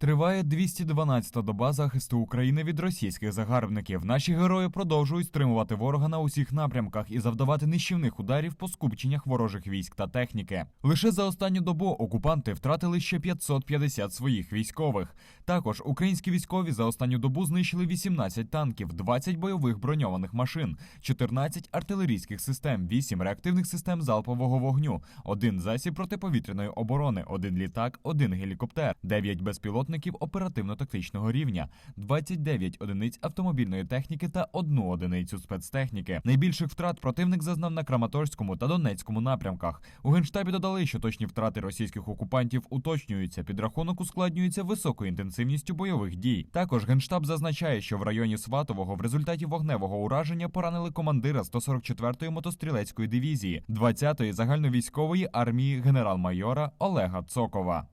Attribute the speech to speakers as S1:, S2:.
S1: Триває 212-та доба захисту України від російських загарбників. Наші герої продовжують стримувати ворога на усіх напрямках і завдавати нищівних ударів по скупченнях ворожих військ та техніки. Лише за останню добу окупанти втратили ще 550 своїх військових. Також українські військові за останню добу знищили 18 танків, 20 бойових броньованих машин, 14 артилерійських систем, 8 реактивних систем залпового вогню, один засіб протиповітряної оборони, один літак, один гелікоптер, 9 безпілотників оперативно-тактичного рівня, 29 одиниць автомобільної техніки та одну одиницю спецтехніки. Найбільших втрат противник зазнав на Краматорському та Донецькому напрямках. У генштабі додали, що точні втрати російських окупантів уточнюються. Підрахунок ускладнюється високою інтенсивністю бойових дій. Також генштаб зазначає, що в районі Сватового в результаті вогневого ураження поранили командира 144-ї мотострілецької дивізії 20-ї загальновійськової армії генерал-майора Олега Цокова.